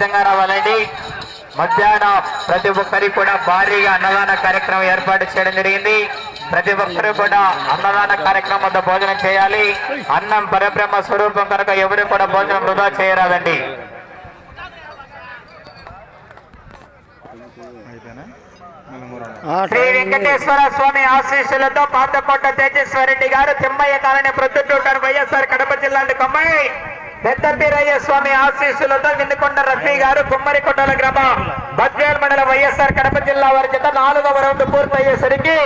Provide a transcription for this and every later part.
సిద్ధంగా రావాలండి. మధ్యాహ్నం ప్రతి ఒక్కరికి కూడా భారీగా అన్నదాన కార్యక్రమం ఏర్పాటు చేయడం జరిగింది. ప్రతి ఒక్కరు కూడా అన్నదాన కార్యక్రమం వద్ద భోజనం చేయాలి. అన్నం పరబ్రహ్మ స్వరూపం కనుక ఎవరు కూడా భోజనం వృధా చేయరాదండి. శ్రీ వెంకటేశ్వర స్వామి ఆశీస్సులతో పాతకోట తేజేశ్వరరెడ్డి గారు తిమ్మయ్య కాలనీ ప్రొద్దుటూటారు వైఎస్ఆర్ కడప జిల్లా కమ్మాయి పెద్ద పీరయ్య స్వామి ఆశీస్సులతో విందుకొండ రఫీ గారు కుమ్మరికొండల గ్రామం బద్వేల్ మండలం వైఎస్ఆర్ కడప జిల్లా వారి చేత నాలుగవ రౌండ్ పూర్తయ్యేసరికి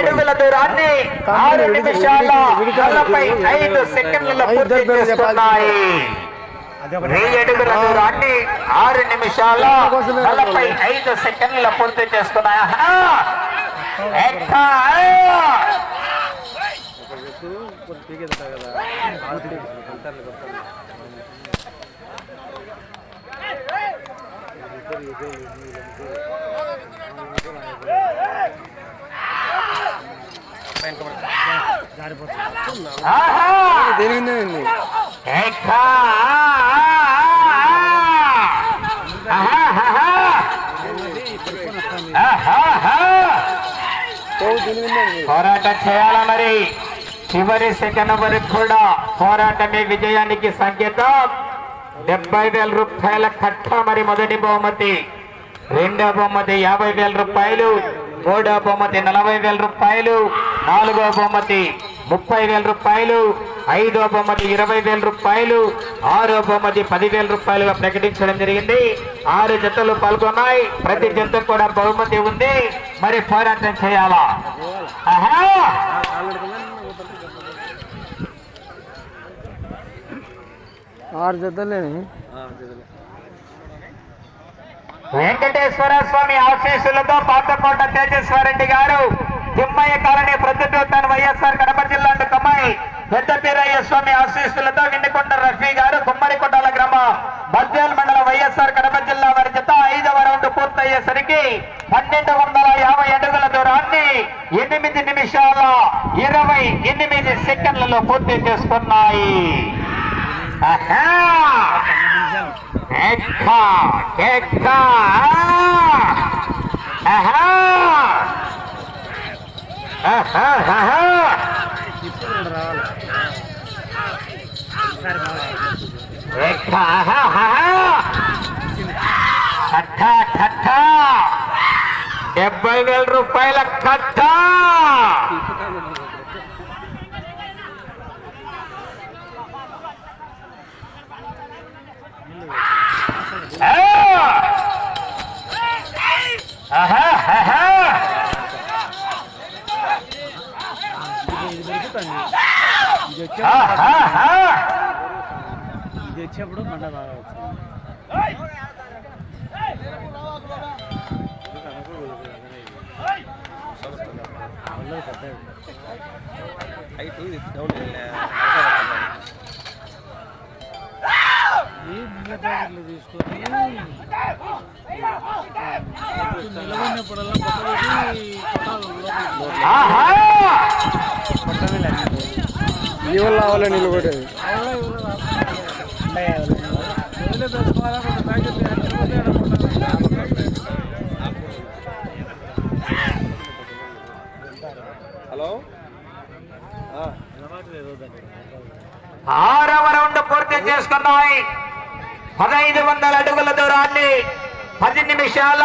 అడుగుల దూరాన్ని ఆరు నిమిషాల నలభై ఐదు సెకండ్లలో పూర్తి అడుగుల దూరాన్ని ఆరు నిమిషాల నలభై ఐదు సెకండ్ల పూర్తి చేసుకున్నాయి. ఆహా! ఎక్కా! ఆహా! ఎక్కా! పోరాటం చేయాలా మరి చివరి సెకండ్ వరకు కూడా పోరాటమే విజయానికి సంకేతం. డెబ్బై వేల రూపాయల కట్ట మరి మొదటి బహుమతి. రెండో బహుమతి యాభై వేల రూపాయలు. మూడో బహుమతి నలభై వేల రూపాయలు. నాలుగో బహుమతి ముప్పై వేల రూపాయలు. ఐదో బహుమతి ఇరవై వేల రూపాయలు. ఆరో బహుమతి పదివేల రూపాయలుగా ప్రకటించడం జరిగింది. ఆరు జతలు పాల్గొన్నాయి. ప్రతి జంతకు కూడా బహుమతి ఉంది. మరి పోరాటం చేయాలా? ఆహా! ఆరు జతలేని. వెంకటేశ్వర స్వామి ఆశీస్సులతో పాతకోట తేజస్వరెడ్డి గారు తిమ్మయ్య కాలనీ ప్రతిటూతాను వైఎస్ఆర్ కడప జిల్లా కమ్మాయి పెద్ద పీరయ్య స్వామి ఆశీస్సులతో విండికొండ రఫీ గారు కుమ్మరికొండల గ్రామం బద్వేల్ మండలం వైఎస్ఆర్ కడప జిల్లా వారి జత ఐదవ రౌండ్ పూర్తయ్యేసరికి పన్నెండు వందల యాభై అడుగుల దూరాన్ని ఎనిమిది నిమిషాల ఇరవై ఎనిమిది సెకండ్లలో పూర్తి చేసుకున్నాయి. ఆహా! ఎక్కా ఎక్కా ఆహా! ఆహా, ఆహా! ఎక్కా, ఆహా, ఆహా! కట్ట కట్ట డెబ్బై వేల రూపాయల కట్ట ఆ! ఆహా, ఆహా! ఇది వచ్చే ఆహా, ఆహా! ఇది వచ్చేప్పుడు మంట బాగా వచ్చింది ఒళ్ళో పెద్దది. ఈ నీళ్ళ ప్యాకెట్లు తీసుకొని నిలబడినప్పుడల్లా! కొట్టమే లేదు. జీవన్ లావాలో నిలబడేది ఆరవ రౌండ్ పూర్తి చేసుకున్నాయి. పదహైదు వందల అడుగుల దూరాన్ని పది నిమిషాల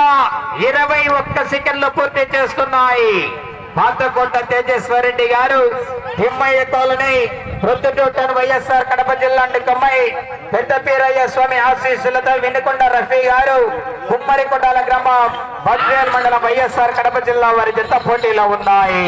ఇరవై ఒక్క సెకండ్లు పూర్తి చేసుకున్నాయి. పాతకోట తేజేశ్వరరెడ్డి గారు తిమ్మయ్య కాలనీ ప్రొద్దుటూటన్ వైఎస్ఆర్ కడప జిల్లా కమ్మాయి పెద్ద పీరయ్య స్వామి ఆశీస్సులతో వినుకొండ రఫీ గారు కుమ్మరికొండాల గ్రామం బద్వేల్ మండలం వైఎస్ఆర్ కడప జిల్లా వారి జత పోటీలో ఉన్నాయి.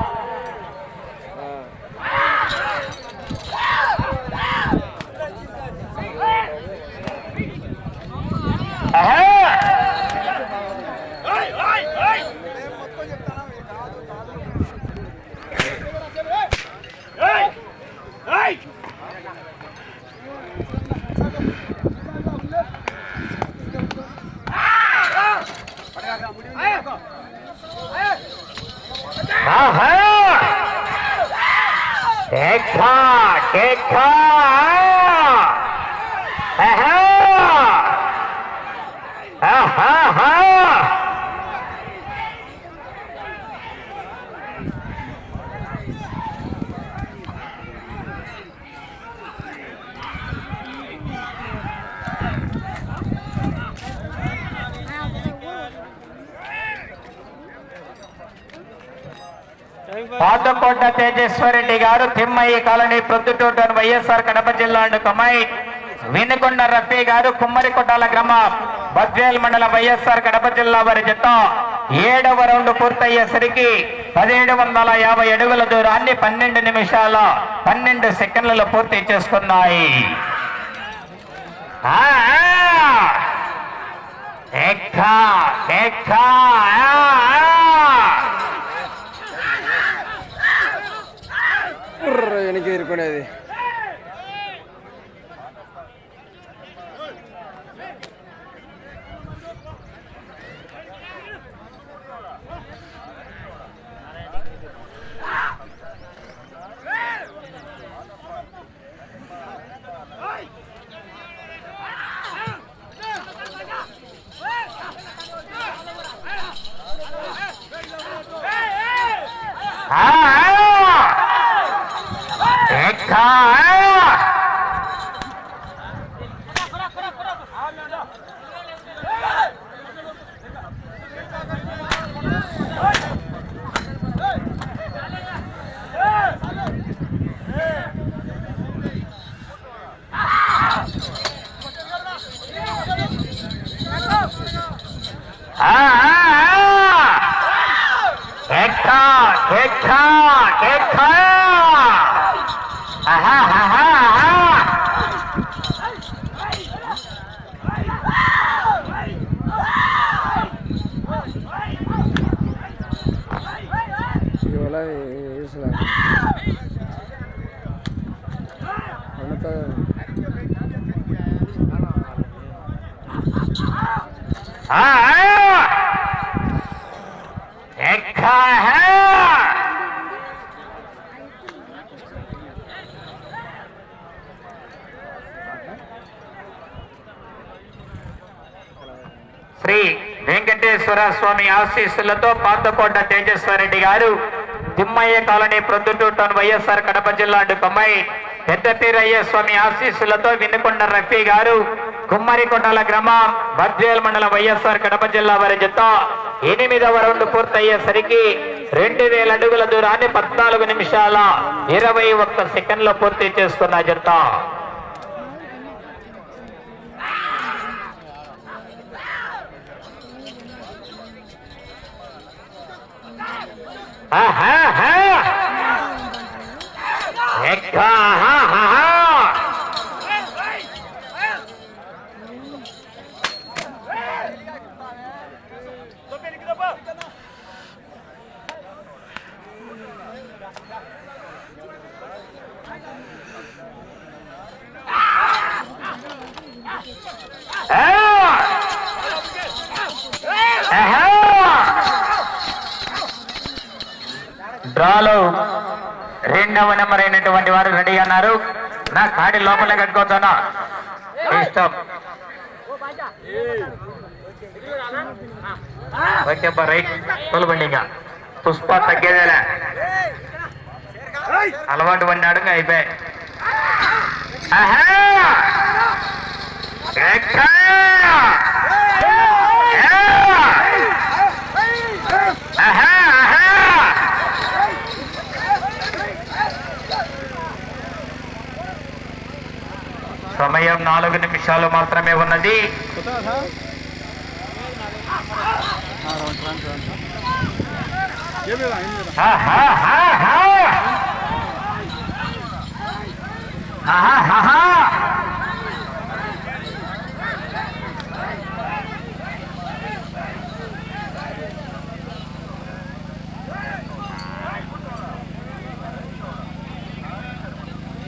ఆహా కేకా కేకా ఆహా ఆహా పాతకోట తేజేశ్వరరెడ్డి గారు తిమ్మయ్య కాలనీ ప్రొద్దుటూటన్ వైఎస్ఆర్ కడప జిల్లా కమ్మాయి వినుకొండ రఫీ గారు కుమ్మరికొట్టాల గ్రామం. బద్వేల్ మండలం వైఎస్ఆర్ కడప జిల్లా వారి జత ఏడవ రౌండ్ పూర్తయ్యేసరికి పదిహేడు వందల యాభై అడుగుల దూరాన్ని పన్నెండు నిమిషాల పన్నెండు సెకండ్లలో పూర్తి చేసుకున్నాయి. ఎక్కా, ఎక్కా, ఎక్కా, ఆ. ఆ, ఆ, ఆ. ఎక్కా, ఎక్కా, ఎక్కా. ఆహా, ఆహా, ఆహా. ఇవాళ వేసలా అంతా శ్రీ వెంకటేశ్వర స్వామి ఆశీస్సులతో పాతకోట తేజస్వరెడ్డి గారు తిమ్మయ్య కాలనీ ప్రొద్దుటూటన్ వైఎస్ఆర్ కడప జిల్లా కొమ్మాయి పెద్దపీరయ్య స్వామి ఆశీస్సులతో వినుకొండ రఫీ గారు కుమ్మరికొండల గ్రామం బద్వేల్ మండలం వైఎస్ఆర్ కడప జిల్లా వారి జత ఎనిమిదవ రౌండ్ పూర్తయ్యేసరికి రెండు వేల అడుగుల దూరాన్ని పద్నాలుగు నిమిషాల ఇరవై ఒక్క సెకండ్లో పూర్తి చేసుకున్న జత ఆహా. డ్రాలో రెండవ నెంబర్ అయినటువంటి వారు రెడీ అన్నారు. నా కాడి లోపలే కట్టుకోతానా ఇష్టం. ఓకే అబ్బా, రైట్ తోలుబండి ఇంకా. పుష్ప తగ్గేదేలే. అలవాటు పడినాడు అడుగు అయిపోయాయి. ఎక్కా! ఆ! ఆహా! ఆహా! సమయం నాలుగు నిమిషాలు మాత్రమే ఉన్నది.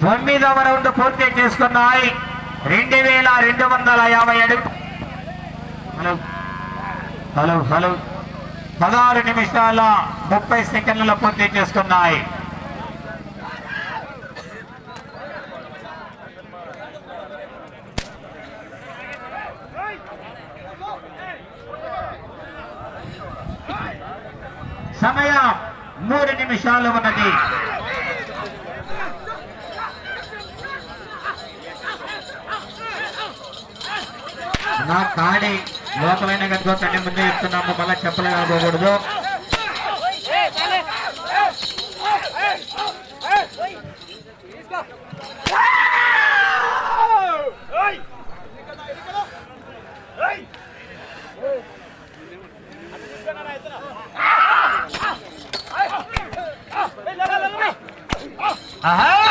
తొమ్మిదవ రౌండ్ పూర్తి చేసుకున్నాయి. రెండు వేల రెండు వందల యాభై అడుగు హలో. Hello hello. పదహారు నిమిషాల ముప్పై సెకండ్లలో పూర్తి చేసుకున్నాయి. సమయం మూడు నిమిషాలు ఉన్నది. నా కాడి లోపలైన కనుక కళ్ళ ముందే చెప్తున్నాము మళ్ళీ చెప్పలు చెప్పలేకపోకూడదు ఆహా!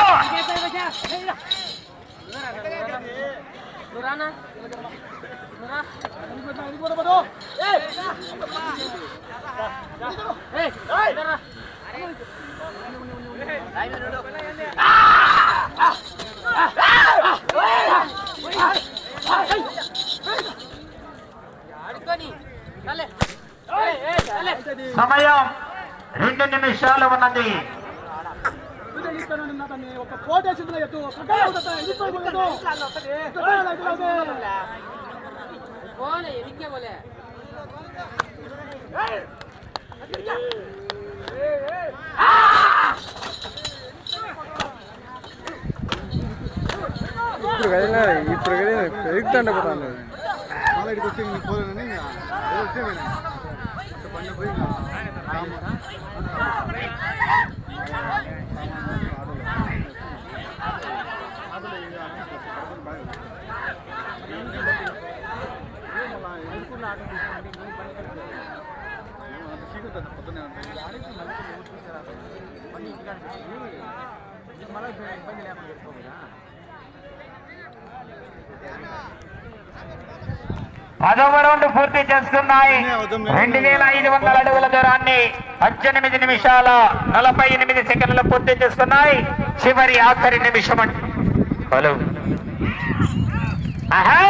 సమయం. రెండు నిమిషాలు ఉన్నది. ఒక కోట వేసింది ఎత్తు போல எங்க போல ఇప్పుడు కదిలినా ఇప్పుడు కదిలినా పెరుగుతాండ కూడా నాలుగు వచ్చి నీకు పోలేనని వచ్చే పండుగ పోయి పొద్దున్నే పదవ రౌండ్ పూర్తి చేసుకున్నాయి రెండు వేల ఐదు వందల అడుగుల దూరాన్ని పద్దెనిమిది నిమిషాల నలభై ఎనిమిది సెకండ్లు పూర్తి చేసుకున్నాయి చివరి ఆఖరి నిమిషం హలో. ఆహా!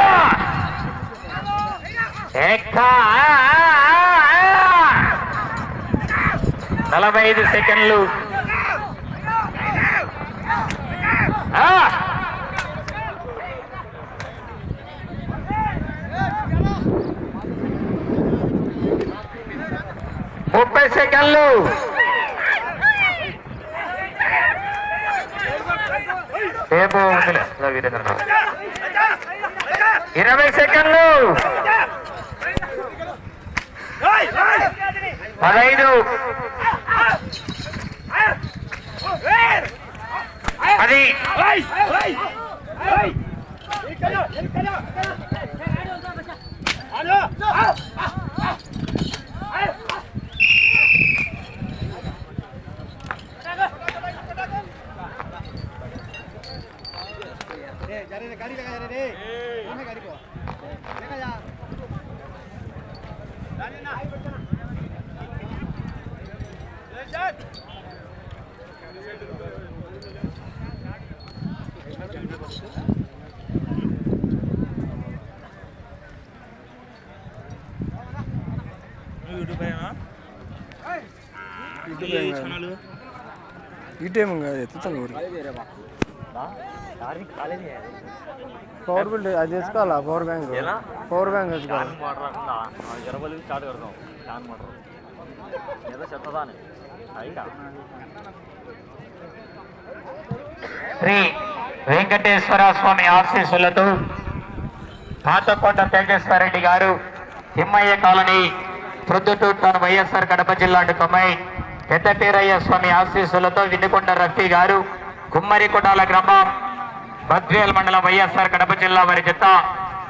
నలభై ఐదు సెకండ్లు. ముప్పై సెకండ్లు. ఇరవై సెకండ్లు. పదైదు David. ¡Ay! ¡Ay! ¡Ay! Thank you. ఈ టైం కాదు. ఎత్తుతాను పవర్ బిల్ అది తీసుకోవాలా పవర్ బ్యాంక్ పవర్ బ్యాంక్ తెచ్చుకోవాలి? చెత్తదాని. అయినా. వెంకటేశ్వర స్వామి ఆశీస్సులతో పాతకోట వెంకటేశ్వరరెడ్డి గారు తిమ్మయ్య కాలనీ ప్రొద్దుటూరు తన వైఎస్ఆర్ కడప జిల్లా కొమ్మై పెద్దపీరయ్య స్వామి ఆశీస్సులతో వినుకొండ రఫీ గారు కుమ్మరికొండాల గ్రామం బద్వేల్ మండలం వైఎస్ఆర్ కడప జిల్లా వారి చెత్త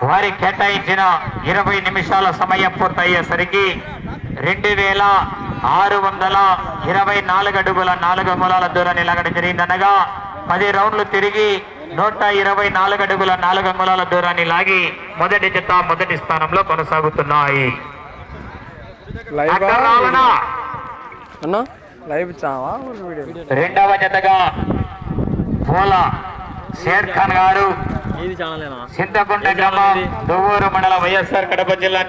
వారి కేటాయించిన ఇరవై నిమిషాల సమయం పూర్తయ్యేసరికి రెండు వేల ఆరు వందల ఇరవై నాలుగు అడుగుల నాలుగు మూలాల దూరాన్ని లాగడం జరిగిందనగా పది రౌండ్లు తిరిగి నూట ఇరవై నాలుగు అడుగుల నాలుగు అంగుళాల దూరాన్ని లాగి మొదటి జత మొదటి స్థానంలో కొనసాగుతున్నాయి. రెండవ జతగా షేర్ ఖాన్ గారు. చింతకుంట గ్రామం దువ్వూరు మండలం వైఎస్ఆర్ కడప జిల్లా